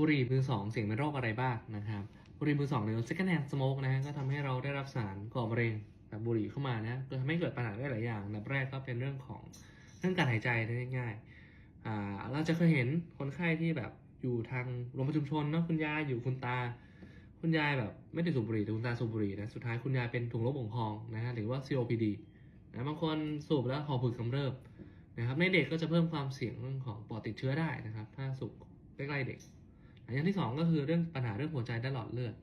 บุหรี่มือสองเสี่ยงเป็นโรคอะไรบ้างนะครับบุหรี่มือสองหรือ second hand smoke นะฮะก็ทำให้เราได้รับสารก่อมะเร็งแบบบุหรี่เข้ามานะก็ทำให้เกิดปัญหาได้หลายอย่างอันดับแรกก็เป็นเรื่องของเรื่องการหายใจง่ายๆอ่าเราจะเคยเห็นคนไข้ที่แบบอยู่ทางโรงพยาบาลชุมชนเนาะคุณยายอยู่คุณตา คุณยายแบบไม่ได้สูบบุหรี่แต่คุณตาสูบบุหรี่นะสุดท้ายคุณยายเป็นถุงลมโป่งพองนะฮะหรือว่า COPD นะบางคนสูบแล้วหอบหืดกำเริบนะครับในเด็กก็จะเพิ่มความเสี่ยงเรื่องของปอดติดเชื้อได้นะครับ ถ้าสูบใกล้ๆเด็ก อย่างที่สองก็คือเรื่องปัญหาเรื่องหัวใจและหลอดเลือด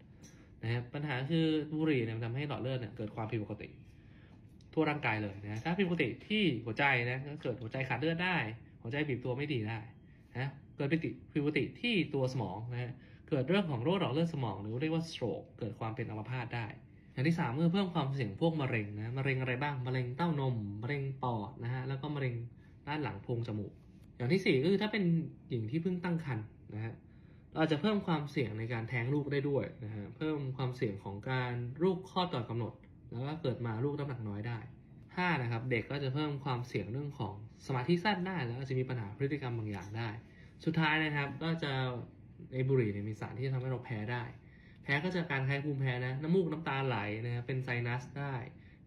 นะครับปัญหาคือบุหรี่เนี่ยทำให้หลอดเลือดเนี่ยเกิดความผิดปกติ ทั่วร่างกายเลยนะถ้าผิดปกติที่หัวใจนะก็เกิดหัวใจขาดเลือดได้ หัวใจบีบตัวไม่ดีได้นะเกิดผิดผิดปกติที่ตัวสมองนะฮะเกิดเรื่องของโรคหลอดเลือดสมอง หรือเรียกว่า stroke เกิดความเป็นอัมพาตได้อย่างที่สามคือเพิ่มความเสี่ยงพวกมะเร็งนะมะเร็งอะไรบ้างมะเร็งเต้านมมะเร็งปอดนะฮะแล้วก็มะเร็งด้านหลังโพรงจมูก อย่างที่สี่ก็คือถ้าเป็นหญิงที่เพิ่งตั้งครรภ์นะฮะ อาจจะเพิ่มความเสี่ยงในการแท้งลูกได้ด้วยนะฮะเพิ่มความเสี่ยงของการลูกคลอดก่อนกำหนด แล้วก็เกิดมาลูกน้ำหนักน้อยได้ห้านะครับเด็กก็จะเพิ่มความเสี่ยงเรื่องของสมาธิสั้นได้ แล้วก็จะมีปัญหาพฤติกรรมบางอย่างได้ สุดท้ายนะครับก็จะในบุหรี่เนี่ยมีสารที่จะทำให้เราแพ้ได้ แพ้ก็จะการคล้ายภูมิแพ้นะน้ำมูกน้ำตาไหลนะครับเป็นไซนัสได้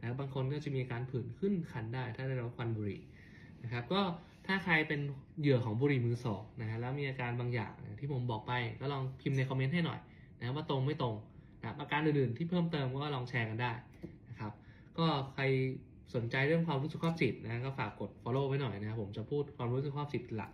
นะบบางคนก็จะมีการผื่นขึ้นคันได้ ถ้าได้รับควันบุหรี่ นะครับก็ถ้าใครเป็นเหยื่อของบุหรี่มือสองนะฮะแล้วมีอาการบางอย่างที่ผมบอกไปก็ลองพิมพ์ในคอมเมนต์ให้หน่อยนะว่าตรงไม่ตรงนะรอาการอื่นๆที่เพิ่มเติมก็ลองแชร์กันได้นะครับก็ใครสนใจเรื่องความรู้สึกครอบจิตนะก็ฝากกด follow ไว้หน่อยนะครับผมจะพูดความรู้สึกครอบจิตหลัก